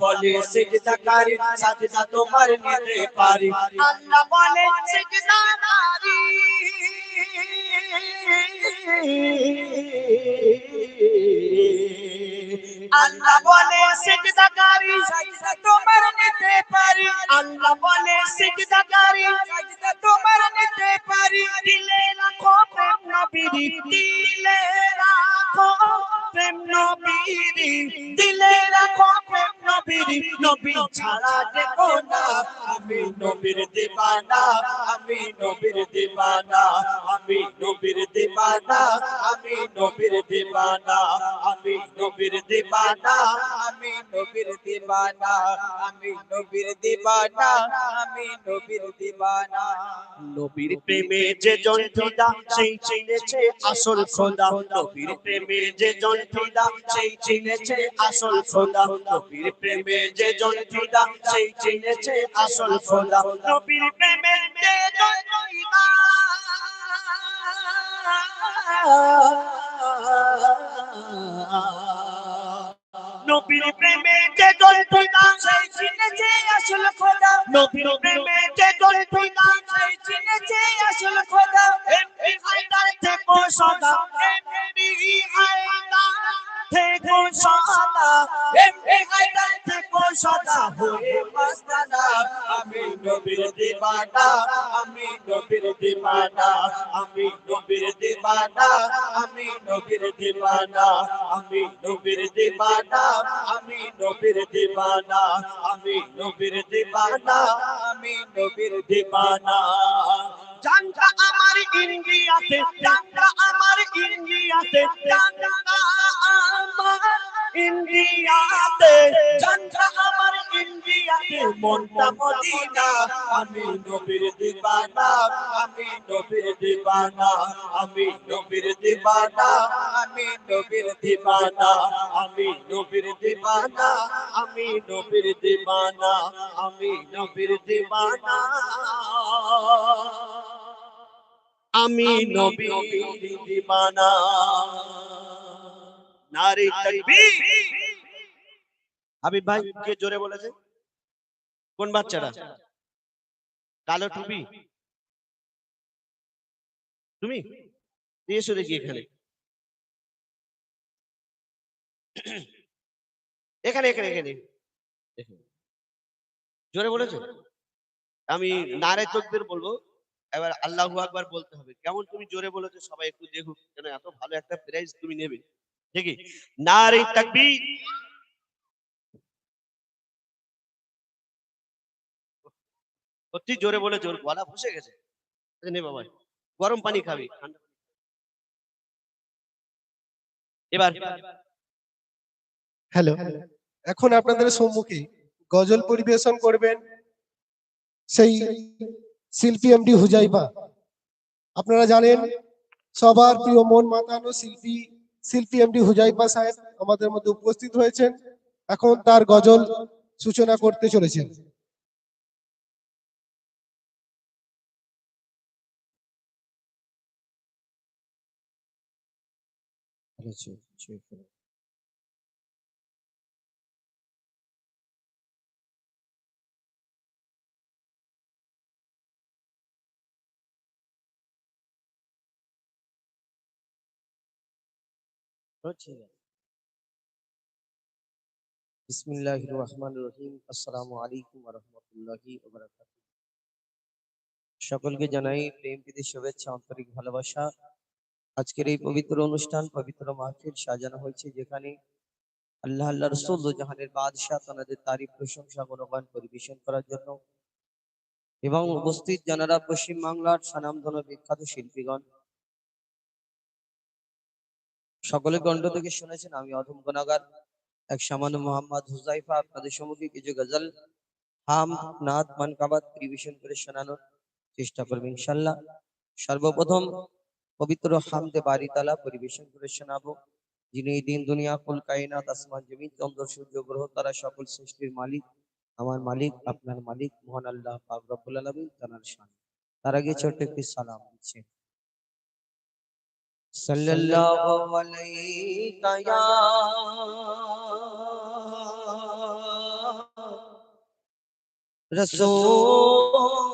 বলে সিজদাকারী, সাজদা তোমার নিতে পারি। আল্লাহ বলে সিজদাকারী। আল্লাহ বলে সিজদাকারী। সাজদা তোমার নিতে পারি। আল্লাহ বলে সিজদাকারী। সাজদা তোমার নিতে পারি। দিলে রাখো প্রেম নবীরি, দিলে রাখো প্রেম নবীরি। দিলে রাখো প্রেম নবীরি নবী ছাড়া দেখো না আমি নবীর দিবানা, আমি নবীর দিবানা, আমি নবীর দিবানা, আমি নবীর দিবানা, আমি নবীর দিবানা, আমি নবীর দিবানা, আমি নবীর দিবানা, আমি নবীর দিবানা। নবীর প্রেমে যে জন্তুদা, সেই চিনেছে আসল খোদা। নবীর প্রেমে যে জন্তুদা, সেই চিনেছে আসল খোদা। নবীর প্রেমে যে জন্তুদা সেই চিনেছে আসল খোদা। নবীর প্রেমে যে জন্তুদা নবীর প্রেমে যে জন্তুদা সেই চিনেছে আসল খোদা। নবীর প্রেমে যে জন্তুদা সেই চিনেছে আসল খোদা। এমনি হায়দার থেকো সদা। এমনি হায়দার থেকো সদা। এমনি হায়দার সদা হয়ে মাস্তানা। আমি নবীর দিবানা, আমি নবীর দিবানা, আমি নবীর দিবানা, আমি নবীর দিবানা, আমি নবীর দিবানা, আমি নবীর দিবানা, আমি নবীর দিবানা, আমি নবীর দিবানা। জানটা আমার ইন্ডিয়াতে, জানটা আমার ইন্ডিয়াতে, জানটা মনটা মদিনা আমি নবীর দিবানা আমি নবীর দিবানা আমি নবীর দিবানা আমি নবীর দিবানা আমি নবীর দিবানা আমি নবীর দিবানা আমি নবীর দিবানা। আমি নবীর দিবানা। নারী তাকবীর। হাবিব ভাই কে জোরে বলেছে? কোন বাচ্চাটা? কালো টুপি। তুমি? এসো দেখি এখানে। এখানে এখানে এখানে। এখানে। জোরে বলেছ? আমি নারে তকবীর বলব এবার আল্লাহু আকবার বলতে হবে। কেমন তুমি জোরে বলেছ সবাই একটু দেখুক কেন এত ভালো একটা প্রাইজ তুমি নেবে। ঠিকই নারে তাকবীর। সত্যি জোরে বলে জোর, গলা বসে গেছে। বাবা, গরম পানি খাবি। এবার। হ্যালো এখন আপনাদের সম্মুখে গজল পরিবেশন করবেন সেই শিল্পী এমডি হুজাইবা আপনারা জানেন, সবার প্রিয় মন মাতানো শিল্পী শিল্পী এমডি হুজাইবা সাহেব আমাদের মধ্যে উপস্থিত হয়েছেন। এখন তার গজল সূচনা করতে চলেছেন। کا اللہ الرحمن الرحیم السلام علیکم ورحمۃ اللہ وبرکاتہ شکل کے جنائی پریم پیدی شوید شام طریق আজকের এই পবিত্র অনুষ্ঠান পবিত্র মাহফিল সাজানো হয়েছে যেখানে আল্লাহ আল্লাহ রসুল জাহানের বাদশাহ তাদের তারিফ প্রশংসা গুণগান পরিবেশন করার জন্য এবং উপস্থিত যারা পশ্চিম বাংলার স্বনামধন্য বিখ্যাত শিল্পীগণ। সকলে কণ্ঠ থেকে শুনেছেন আমি অধম গুণাগার এক সামান্য মোহাম্মদ হুজাইফা আপনাদের সম্মুখে কিছু গজল হাম নাদ মানকাবাদ পরিবেশন করে শোনানোর চেষ্টা করবে ইনশাল্লাহ। সর্বপ্রথম পবিত্র হামদে বাড়ি তালা পরিবেশন করে শোনাবো। যিনি এই দিন দুনিয়া কুল কায়নাত, আসমান, জমিন, চন্দ্র, সূর্য, গ্রহ, তারা সকল সৃষ্টির মালিক। আমার মালিক, আপনার মালিক, মোহন আল্লাহ পাক রব্বুল আলামিন তানার শান। তার আগে ছোট্ট একটি সালাম দিচ্ছে। সাল্লাল্লাহু আলাইকা ইয়া রাসূল।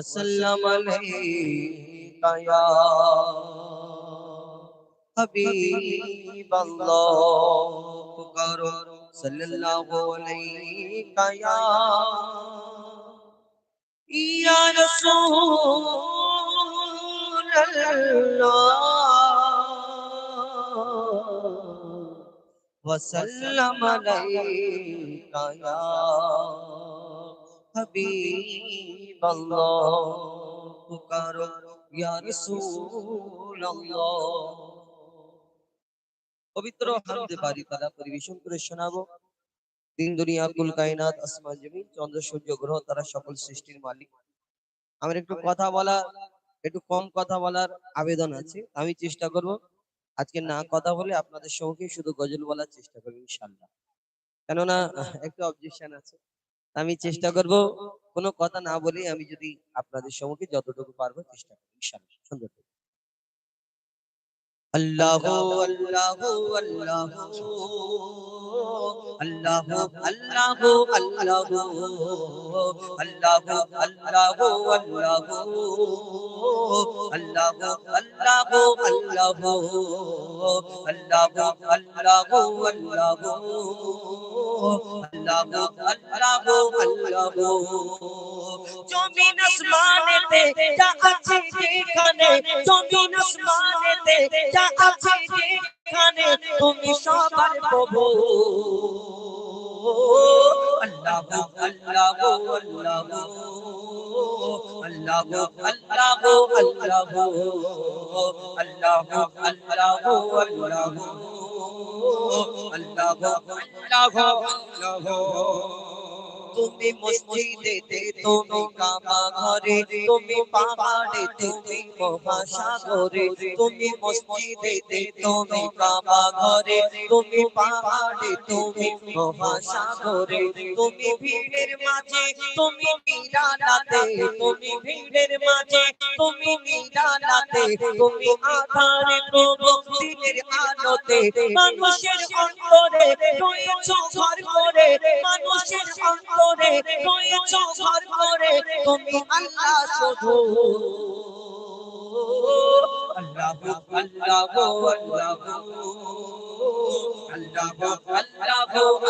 وسلم نے کیا حبیب اللہ کرو صلی اللہ علیہ کیا یا رسول اللہ، وسلم علیہ کیا يا حبيب الله পুকারো ইয়া রাসূলুল্লাহ পবিত্র হামদে বাড়ি তারা পরিবেশন করে শোনাবো দিন দুনিয়া কুল কায়নাত আসমান জমিন চন্দ্র সূর্য গ্রহ তারা সকল সৃষ্টির মালিক আমার একটু কথা বলা একটু কম কথা বলার আবেদন আছে আমি চেষ্টা করব আজকে না কথা বলে আপনাদের সঙ্গে শুধু গজল বলার চেষ্টা করবো ইনশাল্লাহ কেননা একটু অবজেকশন আছে আমি চেষ্টা করব কোনো কথা না বলে আমি যদি আপনাদের সম্মুখে যতটুকু পারব চেষ্টা করব সুন্দর করে। আল্লাহ আল্লাহ আল্লাহ আল্লাহ আল্লাহ আল্লাহ আল্লাহ আল্লাহ আল্লাহ আল্লাহ আল্লাহ আল্লাহ আল্লাহ আল্লাহ আল্লাহ আল্লাহ জমিন আসমানেতে যা আছে যেখানে জমিন আসমানেতে যা আছে যেখানে তুমি সবার প্রভু। আল্লাহ আল্লাহ আল্লাহ আল্লাহ আল্লাহ আল্লাহ। اللہ اللہ اللہ اللہ اللہ তুমি মসজিদেতে তুমি কাবা ঘরে, তুমি পাহাড়ে, তুমি মহাসাগরে, তুমি মসজিদেতে তুমি কাবা ঘরে, তুমি পাহাড়ে, তুমি মহাসাগরে, তুমি ভিড়ের মাঝে, তুমি নিরালাতে তুমি ভিড়ের মাঝে, তুমি নিরালাতে তুমি আধারে প্রভু দিনের আলোতে, মানুষের অন্তরে রয়েছো ঘর করে মানুষের অন্তরে রয়েছো ঘর করে তুমি আল্লাহ শুধু আল্লাহ আল্লাহ আল্লাহ আল্লাহ আল্লাহ আল্লাহ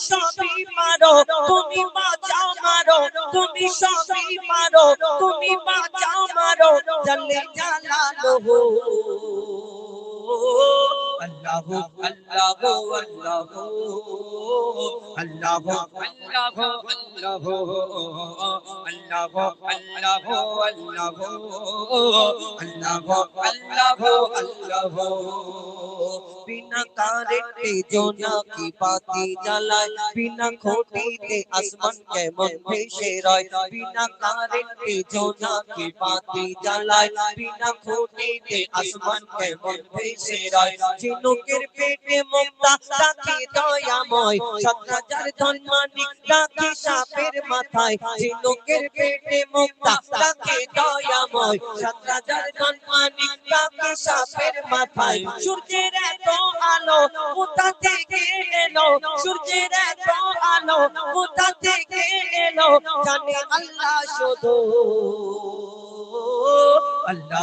সবই মারো তুমি বাঁচাও মারো তুমি সবই মারো তুমি বাঁচাও মারো জলে জালালো আল্লাহ আল্লাহ আল্লাহ আল্লাহ আল্লাহ আল্লাহ আল্লাহ আল্লাহ আল্লাহ আল্লাহ আল্লাহ বিনা কারেন্টে জোনা কি বাতি জ্বালায় বিনা খুঁটিতে আসমান কেমন ভেসে রয় বিনা কারেন্টে জোনা কি বাতি জ্বালায় বিনা খুঁটিতে আসমান কেমন ভেসে রয় ঝিনুকের পেটে মুক্তা রাখে, দয়াময়। সাত হাজার ধন মানিক রাখে সাপের মাথায়। ঝিনুকের পেটে মুক্তা রাখে, দয়াময়। সাত হাজার ধন মানিক রাখে সাপের মাথায়। সূর্যের এত আলো কোথা থেকে এলো? সূর্যের এত আলো কোথা থেকে এলো? জানে আল্লাহ শুধু। আল্লাহ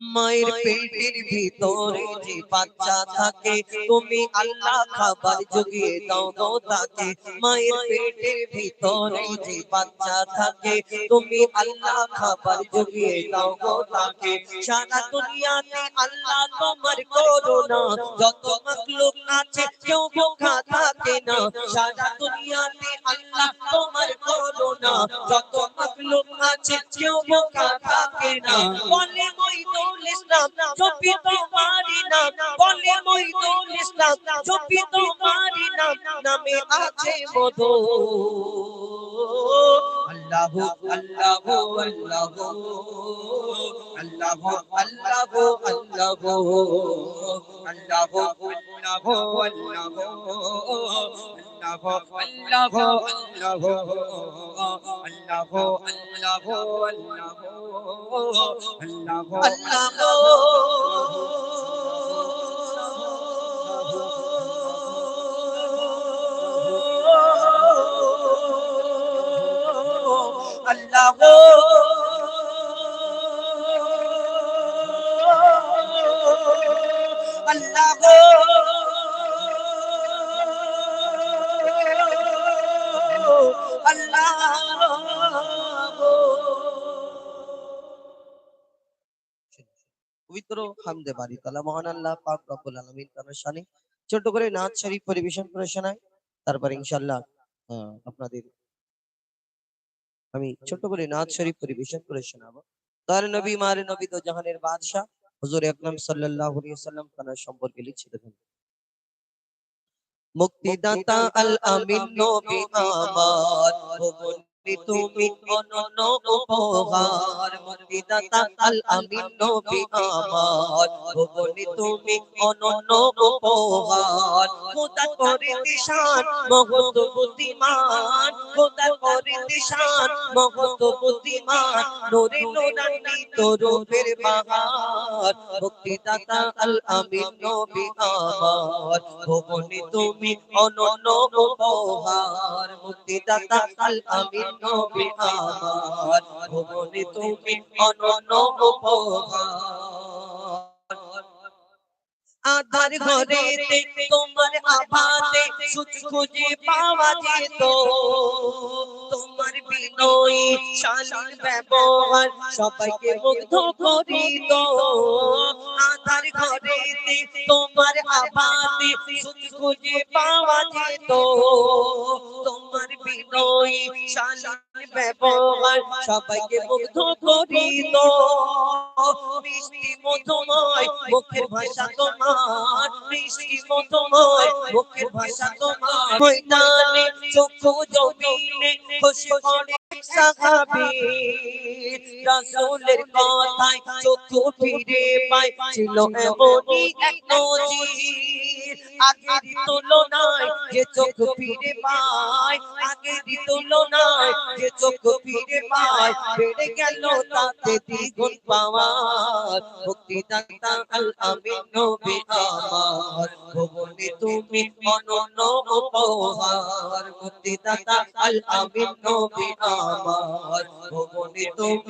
মায়ের পেটের ভিতরে যে বাচ্চা থাকে তুমি আল্লাহ খাবার জুগিয়ে দাও গো তাকে। মায়ের পেটের ভিতরে যে বাচ্চা থাকে তুমি আল্লাহ খাবার জুগিয়ে দাও গো তাকে। সারা দুনিয়াতে আল্লাহ তোমার করোনা যত মখলুক আছে কেউ বোকা থাকে না। সারা দুনিয়াতে আল্লাহ তোমার করোনা যত মখলুক আছে কেউ বোকা থাকে না। বলে মইদুল ইসলাম চপি তোমারি নাম বলে মইদুল ইসলাম চপি তোমারি নাম নামে আছে মধু আল্লাহ আল্লাহ আল্লাহ আল্লাহ আল্লাহ আল্লাহ আল্লাহ আল্লাহ আল্লাহ আল্লাহ পবিত্র হামদে বাড়ি তালা। মহান আল্লাহ পাক রব্বুল আলামিন শানে ছোট করে নাচ শরীফ পরিবেশন করে শোনায় তারপর ইনশাআল্লাহ আপনাদের আমি ছোট করে নাচ শরীফ পরিবেশন করে শোনাবো। তার নবী মার নবী তো জাহানের বাদশাহ। হুজুর আকরাম সাল্লাল্লাহু আলাইহি ওয়াসাল্লাম তার সম্পর্কে লিখছে দেখুন। মুক্তিদাতা আল আমিন নবী আমার তুমি অনন্য উপহার, মুক্তিদাতা আল আমিন নবী আমার। ভুবনে তুমি অনন্য উপহার, খোদা করে দিশান মহৎ বুদ্ধিমান খোদা করে দিশান মহৎ বুদ্ধিমান নোরে নোরান্বিত রূপের বাহার মুক্তিদাতা আল আমিন নবী আমার। ভুবনে তুমি অনন্য উপহার, মুক্তিদাতা আল আমিন ভুবনে তুমি অনন্য আধার ঘরে তোমার আভাতে সুচ খুঁজে পাওয়া যেত। তোমার বিনয়ী শালীন ব্যবহার সবাইকে মুগ্ধ করিত। আধার ঘরে তোমার আভাতে সুচ খুঁজে পাওয়া যেত। তোমার বিনয়ী শালীন ব্যবহার সবাইকে মুগ্ধ করিত মিষ্টি মধুময় মুখের ভাষা তোমার, মিষ্টি মধুময় মুখের ভাষা তোমার। ময়দানে চক্ষু জমিনে খুশি করে সাহাবী রাসূলের কথায় চক্ষু ফিরে পায়। ছিল এমনই এক নজির। আগের তুলনায় যে চোখ ফিরে পায়, আগের তুলনায় যে চোখ ফিরে পায়, বেড়ে গেল তাতে দ্বিগুণ পাওয়ার। মুক্তিদাতা আল আমিন নবী আমার, ভুবনে তুমি অনন্য উপহার। মুক্তিদাতা আল আমিন নবী আমার, ভুবনে তুমি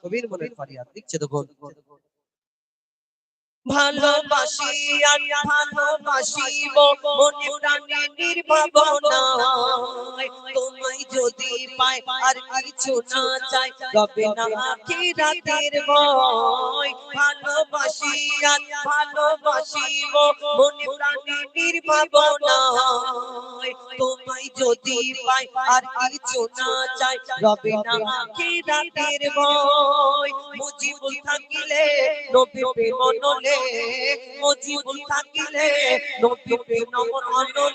কবির মনে তো ভালোবাসি আর ভালোবাসি মনে প্রাণে নির্ভাবনা। যদি পাই আর কিছু না চাই তবে না আখিরাতের ভয়। ভালোবাসি আর ভালোবাসিব, মনে প্রাণে নির্ভাবনায় তোমায় যদি পাই আর কিছু না চাই রবে না আখিরাতের ভয়। মুজিবুল থাকিলে নবী মুজিবুল থাকিলে নবী নলে